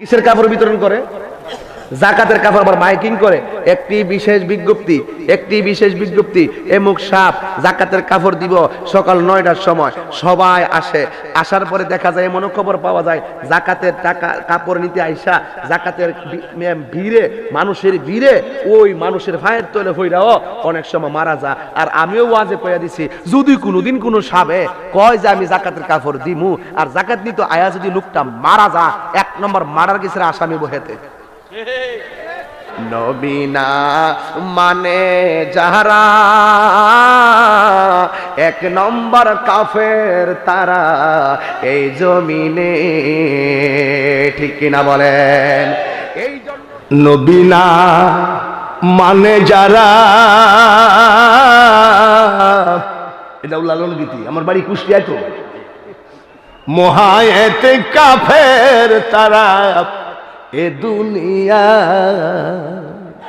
কিসের কাপড় বিতরণ করে? জাকাতের কাপড় আবার মাইকিং করে। একটি বিশেষ বিজ্ঞপ্তি, একটি বিশেষ বিজ্ঞপ্তি, এমুক সাপ জাকাতের কাপড় দিব সকাল নয়টার সময়। সবাই আসে। আসার পরে দেখা যায়, এমনও খবর পাওয়া যায়, জাকাতের টাকা, কাপড় নিতে আইসা জাকাতের ভিড়ে, মানুষের ভিড়ে, ওই মানুষের ভাইয়ের তলে হইরাও অনেক সময় মারা যা আর আমিও ওয়াজে কইয়া দিছি, যদি কোনোদিন কোনো সাবে কয় যে আমি জাকাতের কাপড় দিমু, আর জাকাত নিতে আয়া যদি লোকটা মারা যা এক নম্বর মারার গেছে আসামি বহেতে। নবীনা মানে যাহারা, এক নম্বর কাফের তারা এই জমিনে, ঠিক কিনা বলেন? এই নবীনা মানে যারা এটা লালন গীতি, আমার বাড়ি কুষ্টিয়ায় তো। মহায়েতে কাফের তারা এ দুনিয়া।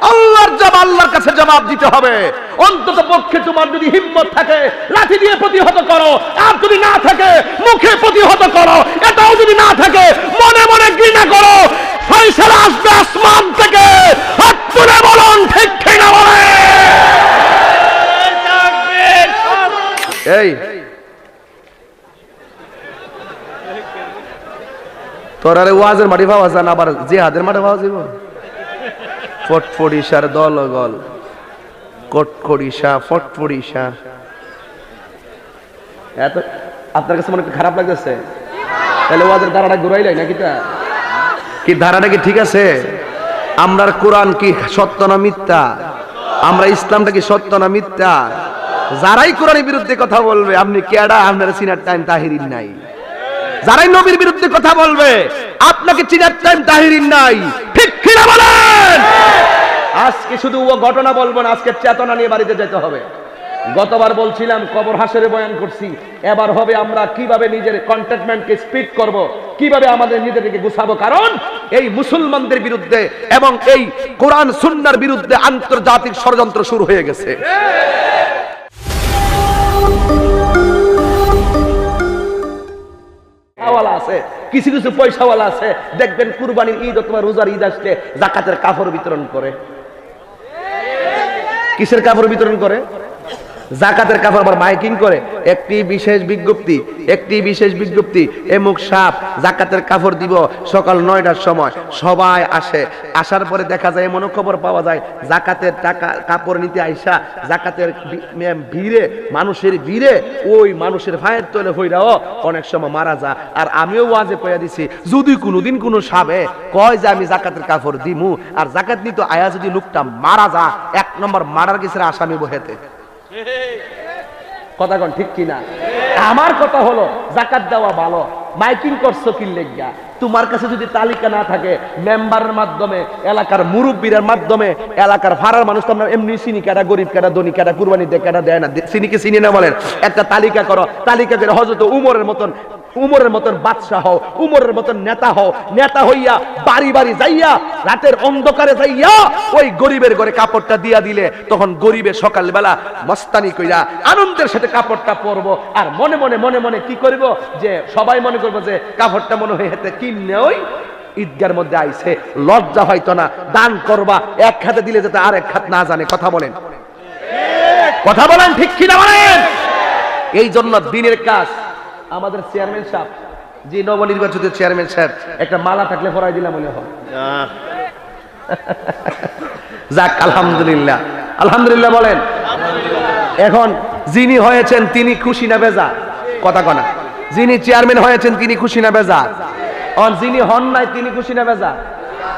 আল্লাহর জবাব, আল্লাহর কাছে জবাব দিতে হবে। অন্তত পক্ষে তোমার যদি হিম্মত থাকে, লাঠি দিয়ে প্রতিহত করো। আর যদি না থাকে, মুখে প্রতিহত করো। এটাও যদি না থাকে, মনে মনে ঘৃণা করো। ফয়সালা আসবে আসমান থেকে। হাত তুলে বলুন, ঠিক ঠিক না বলে এই তোর আরে ওয়াজের মাটি পাওয়া যায় না, আবার জিহাদের মাঠে পাওয়া যাবে ফটফড়িসার দলগল কটকড়িসা ফটফড়িসা এত, আপনার কাছে মনে খারাপ লাগতেছে? তাহলে ওয়াজের ধারাটা ঘুরাইলাই নাকি তা? কি ধারাটা কি ঠিক আছে? আমরার কোরআন কি সত্য না মিথ্যা? আমরা ইসলামটা কি সত্য না মিথ্যা? যারাই কোরআনের বিরুদ্ধে কথা বলবে, আপনি কেডা আপনার সিনার টাইম তাহিরিন নাই। যারাই নবীর বিরুদ্ধে কথা বলবে, আপনাকে চিনার টাইম তাহিরিন নাই। ঠিক কিনা বলেন? আজকে শুধু ও ঘটনা বলব না, আজকে চেতনা নিয়ে বাড়িতে যেতে হবে। গতবার বলছিলাম, কবর হাসেরে বয়ান করছি। এবার হবে আমরা কীভাবে নিজের কন্টেটমেন্টকে স্পিড করব, কীভাবে আমাদের নিজেদেরকে গুছাবো? কারণ এই মুসলমানদের বিরুদ্ধে এবং এই কোরআন, সুন্নার বিরুদ্ধে আন্তর্জাতিক ষড়যন্ত্র শুরু হয়ে গেছে। পয়সাওয়ালা আছে, কিছু কিছু পয়সাওয়ালা আছে। দেখবেন কুরবানির ঈদ অথবা রোজার ঈদ আসলে জাকাতের কাপড় বিতরণ করে। কিসের কাপড় বিতরণ করে? জাকাতের কাপড় আবার মাইকিং করে, একটি বিশেষ বিজ্ঞপ্তি, একটি বিশেষ বিজ্ঞপ্তি এমুক সাপ, জাকাতের কাপড় দিব সকাল নয়টার সময়, সবাই আসে, আসার পরে দেখা যায় এমনও খবর পাওয়া যায়, জাকাতের টাকা, কাপড় নিতে আইসা, জাকাতের ভিড়ে, মানুষের ভিড়ে, ওই মানুষের ভাইয়ের তলে হইরাও অনেক সময় মারা যা আর আমিও ওয়াজে কইয়া দিছি, যদি কোনোদিন কোনো সাবে কয় যে আমি জাকাতের কাপড় দিমু, আর জাকাত নিতে আয়া যদি লোকটা মারা যা এক নম্বর মারার গেছে আসামি বহেতে? কথা কন, ঠিক কিনা? আমার কথা হলো, জাকাত দেওয়া ভালো, মাইকিং করছ কি লেগা তোমার কাছে যদি তালিকা না থাকে, মেম্বারের মাধ্যমে, এলাকার মুরব্বীর মাধ্যমে, এলাকার ভাড়ার মানুষ তো আমরা এমনি চিনি কেটা গরিব কেটা ধনী কেটা কুরবানি দেয় কেটা দেয় না। চিনি কি চিনি না বলেন? একটা তালিকা করো, তালিকা করে হজরত উমরের মতন উমরের মতন বাদশাহ হও, উমরের মতন নেতা হও, নেতা হইয়া বাড়ি বাড়ি যাইয়া, রাতের অন্ধকারে যাইয়া ওই গরিবের ঘরে কাপড়টা দিয়া দিলে, তখন গরিবের সকালবেলা মস্তানি কইরা আনন্দের সাথে কাপড়টা পরবো। আর মনে মনে মনে মনে কি করব? যে সবাই মনে করব যে কাপড়টা মনে হয় হাতে কিনে ওই ঈদগার মধ্যে আইছে। লজ্জা হয়তো না, দান করবা, এক খাতে দিলে যাতে আর এক খাত না জানে, কথা বলেন। কথা বলেন ঠিক কিনা বলেন? এই জন্য দিনের কাজ আমাদের চেয়ারম্যান সাহেব, যে নবনির্বাচিত চেয়ারম্যান সাহেব, একটা মালা থাকলে পরাই দিলাম মনে হয়। যাক, আলহামদুলিল্লাহ। আলহামদুলিল্লাহ বলেন। এখন যিনি হয়েছেন তিনি খুশি না বেজা? কথা কনা। যিনি চেয়ারম্যান হয়েছেন তিনি খুশি না বেজা? আর যিনি হন নাই তিনি খুশি না বেজা?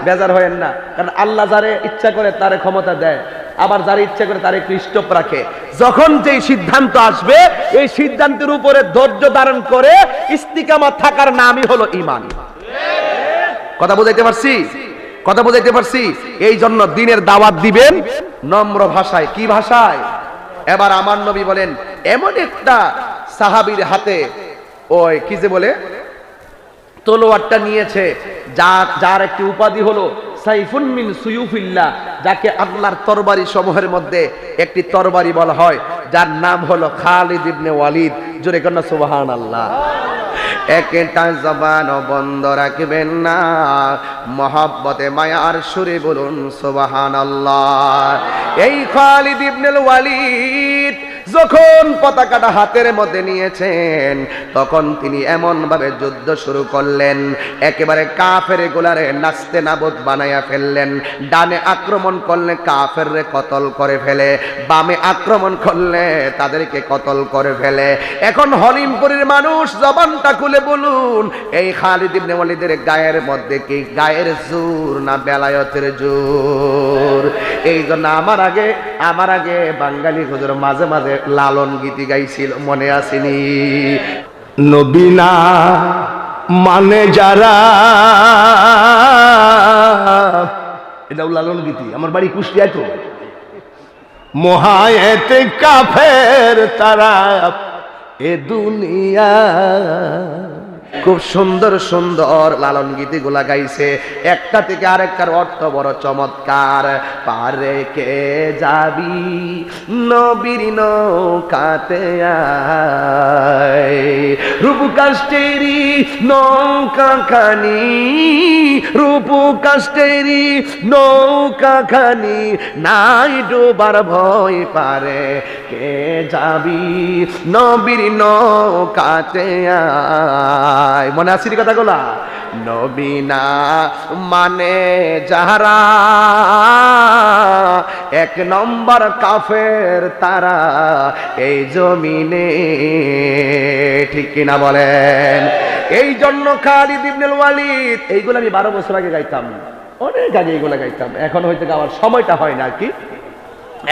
বেজার হয়েন না। কারণ আল্লাহ যারে ইচ্ছা করে তারে ক্ষমতা দেয়। আবার যারা ইচ্ছা করে তার একটু স্টপ রাখে। যখন যে সিদ্ধান্ত আসবে, এই সিদ্ধান্তের উপরে ধৈর্য ধারণ করে ইস্তিকামা থাকার নামই হলো ইমান কথা বুঝাইতে পারছি? কথা বুঝাইতে পারছি? এই জন্য দিনের দাওয়াত দিবেন নম্র ভাষায়। কি ভাষায়? এবার আমার নবী বলেন, এমন একটা সাহাবীর হাতে, ওই কি যে বলে, তলোয়ারটা নিয়েছে। যা, যার একটি উপাধি হলো সাইফুন মিন সুয়ুফিল্লাহ, যাকে আল্লাহর তরবারি সমূহের মধ্যে একটি তরবারি বলা হয়, যার নাম হলো খালিদ ইবনে ওয়ালিদ। জোরে কন্যা, সুবহানাল্লাহ। একটা জবানও বন্ধ রাখবেন না। মহাব্বতে, মায়ার সুরে বলুন সুবাহান এই খালিদ ইবনুল ওয়ালিদ যখন পতাকাটা হাতের মধ্যে নিয়েছেন, তখন তিনি এমন ভাবে যুদ্ধ শুরু করলেন। একেবারে কাফের গোলারে নাচতে নাবদ বানাইয়া ফেললেন। ডানে আক্রমণ করলে কাফের কতল করে ফেলে, বামে আক্রমণ করলে তাদেরকে কতল করে ফেলে। এখন হলিমপুরের মানুষ জবানটা খুলে বলুন, এই খালিদ ইবনে গায়ের মধ্যে কি গায়ের জোর না বেলায়তের জোর? এই জন্য আমার আগে আমার আগে বাঙালি হুজুর মাঝে মাঝে লালন গীতি গাইছিল, মনে আসেনি। নবীনা মানে যারা এটাও লালন গীতি, আমার বাড়ি কুষ্টিয়ায় তো। মহায়েতে কাফের তারা এ দুনিয়া খুব সুন্দর সুন্দর লালন গীতি গুলা গাইছে। একটা থেকে আরেকটার অর্থ বড় চমৎকার। পারে কে যাবি নবীর নৌকাতে আয়। রূপু কাষ্টেরি নৌকা খানি রূপু কাষ্টেরি নৌকা খানি, নাই ডোবার ভয় পারে। কে যাবি নবীর নৌকাতে আয়। মনে আছে কথাগুলা? নবীনা মানে যারা এক নম্বর কাফের, তারা এই জমিনে ঠিক কিনা বলেন? এই জন্য খালিদ ইবনুল ওয়ালিদ, এইগুলো আমি বারো বছর আগে গাইতাম, অনেক আগে এইগুলো গাইতাম, এখন হয়তো গাওয়ার সময়টা হয় না কি?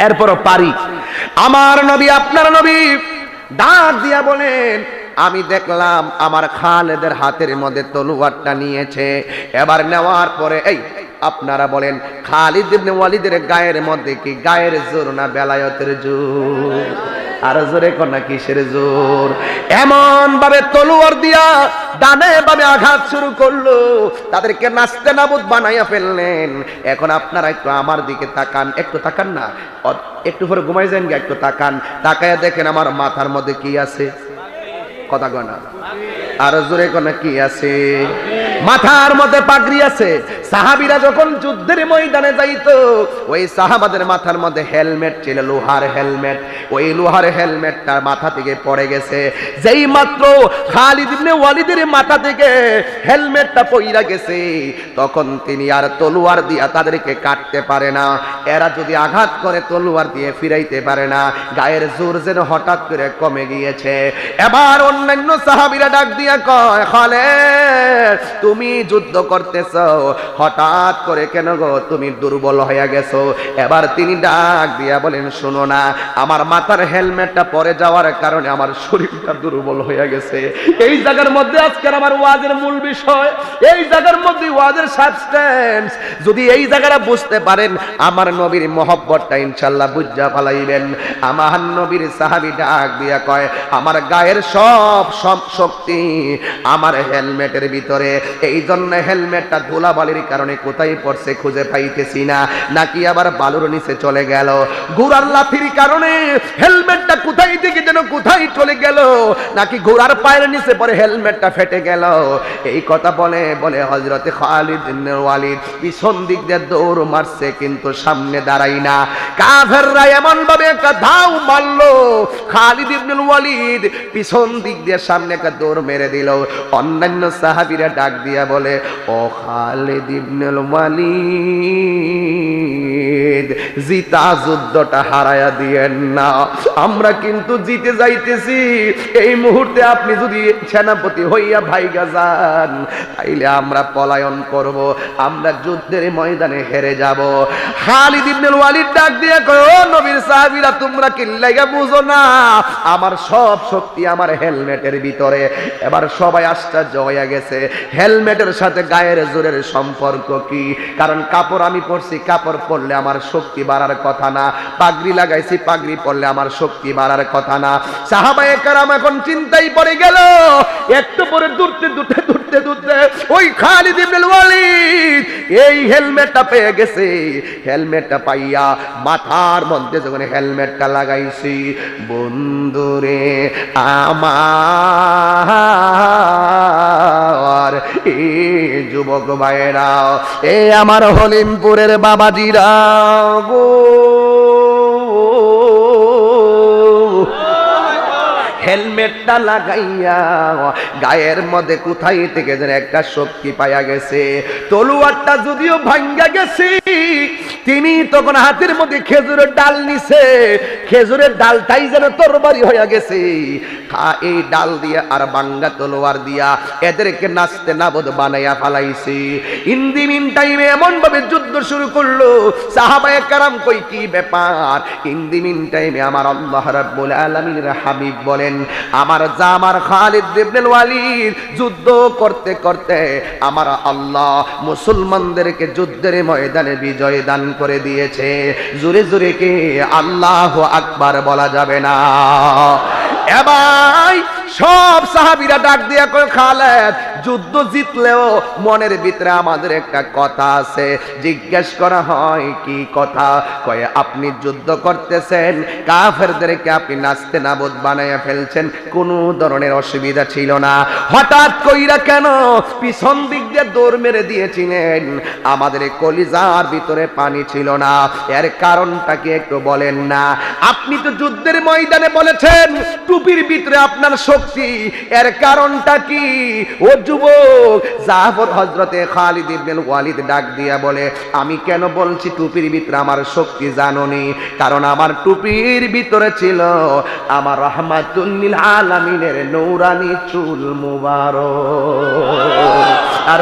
এরপরও পারি। আমার নবী, আপনার নবী, ডাক দিয়া বলেন আমি দেখলাম আমার খালেদের হাতের মধ্যে তলুয়ারটা নিয়েছে। এবার নেওয়ার পরে এই আপনারা বলেন খালিদ ওয়ালিদের গায়ের মধ্যে কি গায়ের জোর না বেলায়তের জোর? আর জোরে কন্যা কিসের জোর? এমন ভাবে তলোয়ার দিয়া ডানে ভাবে আঘাত শুরু করল। তাদেরকে নাচতে নাবুদ বানাইয়া ফেললেন। এখন আপনারা একটু আমার দিকে তাকান একটু তাকান না। একটু পরে ঘুমাই যান গিয়া, একটু তাকান। তাকায়া দেখেন আমার মাথার মধ্যে কি আছে। কথা কয় না মাথার মধ্যে হেলমেট ছিল, লোহার হেলমেট। ওই লোহার হেলমেটটা মাথা থেকে পড়ে গেছে। যেই মাত্র মাথা থেকে হেলমেটটা পইরা গেছে, তখন তিনি আর তলোয়ার দিয়া তাদেরকে কাটতে পারে না। এরা যদি আঘাত করে, তলোয়ার দিয়ে ফিরাইতে পারে না। গায়ের জোর যেন হঠাৎ করে কমে গিয়েছে। এবার অন্যান্য সাহাবিরা ডাক দিয়া কয় খালে তুমি যুদ্ধ করতেছ। হঠাৎ করে কেন গো তুমি দুর্বল হয়ে গেছো? এবার তিনি ডাক দিয়া বলেন, শোনো না, আমার মাথার হেলমেটটা পরে যাওয়ার কারণে আমার শরীরটা দুর্বল হয়ে গেছে। এই জায়গার মধ্যে আজকের আমার ওয়াজের মূল বিষয়, এই জায়গার মধ্যে ওয়াজের সাবস্টেন্স যদি এই জায়গাটা বুঝতে পারেন, আমার নবীর মহব্বতটা ইনশাল্লাহ বুঝা পালাইবেন আমার নবীর সাহাবি ডাক দিয়া কয়, আমার গায়ের সব সব শক্তি আমার হেলমেটের ভিতরে। এই জন্য হেলমেটটা ধুলাবালির কারণে কোথায় পড়ছে খুঁজে পাইতেছি না। নাকি আবার বালুর নিচে চলে গেল। ঘোড়ার লাথির কারণে হেলমেটটা কোথায় দিকে যেন কোথায় চলে গেল। নাকি ঘোড়ার পায়ের নিচে পরে হেলমেটটা ফেটে গেল। এই কথা বলে বলে হজরতে খালিদ ওয়ালিদ, পিছন দিক দিয়ে দৌড় মারছে কিন্তু সামনে দাঁড়াই না। কাফেররা এমন ভাবে একটা ধাও মারলো। খালিদ ইবনুল ওয়ালিদ পিছন দিক দিয়ে সামনে একটা দৌড় মেরে দিল। অন্যান্য সাহাবীরা ডাক দিয়া বলে, ও খালিদ ইবনুল ওয়ালিদ, জিতা যুদ্ধটা হারায়া দিয়েন না। আমরা কিন্তু জিতে যাইতেছি। এই মুহূর্তে আপনি যদি সেনাপতি হইয়া ভাইগা যান, তাইলে আমরা পলায়ন করব। আমরা যুদ্ধের ময়দানে হেরে যাব। খালিদ ইবনুল ওয়ালিদ ডাক দিয়ে কয়, ও নবীর সাহাবীরা, তোমরা কি লাগা বুঝো না। আমার সব শক্তি আমার হেলমেটের ভিতরে। এবার সবাই আশ্চর্য হয়ে গেছে, হেলমেটের সাথে গায়ের জোরের সম্পর্ক কি? কারণ কাপড় আমি পরছি, কাপড় পরলে আমার শক্তি বাড়ার কথা না। পাগড়ি লাগাইছি, পাগড়ি পরলে আমার শক্তি বাড়ার কথা না। সাহাবায়ে কারাম এখন চিন্তাই পড়ে গেল, একটু পরে দূরতে দূরতে দূরতে দূরতে ওই খালিদ ইবনুল ওয়ালিদ, এই হেলমেটটা পেয়ে গেছে। হেলমেটটা পাইয়া মাথার মধ্যে যখন হেলমেটটা লাগাইছি, বন্ধুরে, আমার যুবক ভাইয়েরা? এ আমার হলিমপুরের বাবাজিরা গো। হেলমেটটা লাগাইয়া গায়ের মধ্যে কোথায় থেকে যেন একটা শক্তি পাইয়া গেছে। তলুয়ারটা যদিও ভাঙ্গা গেছে, তিনি তখন হাতের মধ্যে খেজুরের ডাল নিছে। খেজুরের ডালটাই যেন তরবারি হইয়া গেছে। এই ডাল দিয়া আর বাঙ্গা তলোয়ার দিয়া এদেরকে নাচতে নাবদ বানাইয়া ফালাইছে। ইন্দি মিন টাইমে এমন ভাবে যুদ্ধ শুরু করল। সাহাবায়ে কারাম কই, কি ব্যাপার? ইন্দি মিন টাইমে আমার আল্লাহ রাব্বুল আলামিনের হাবিব বলেন, আমার জামার খালিদ ইবনুল ওয়ালিদ যুদ্ধ করতে করতে আমার আল্লাহ মুসলমানদেরকে যুদ্ধের ময়দানে বিজয় দান করে দিয়েছে। জোরে জোরে কে? আল্লাহ আকবার বলা যাবে না। এবার সব সাহাবিরা ডাক দিয়া কয়, খালেদ, যুদ্ধ জিতলেও মনের ভিতরে আমাদের একটা কথা আছে। জিজ্ঞেস করা হয়, কি কথা? কয়ে, আপনি যুদ্ধ করতেছেন, কাফেরদেরকে আপনি নাচতে নাবদ বানাইয়া ফেলছেন, কোনো ধরনের অসুবিধা ছিল না। হঠাৎ কইরা কেন পিছন দিক দিয়ে দৌড় মেরে দিয়েছিলেন? আমাদের কলিজার ভিতরে পানি ছিল না। এর কারণটা কি একটু বলেন না? আপনি তো যুদ্ধের ময়দানে বলেছেন, টুপির ভিতরে আপনার শক্তি এর কারণটা কি? ও যুবক, জাফর হজরতে খালিদ ইবনুল ওয়ালিদ ডাক দিয়া বলে, আমি কেন বলছি টুপির ভিতরে আমার শক্তি জাননি? কারণ আমার টুপির ভিতরে ছিল আমার রহমাতুল্লিল আলামিনের নৌরানি চুল মুবারক। আর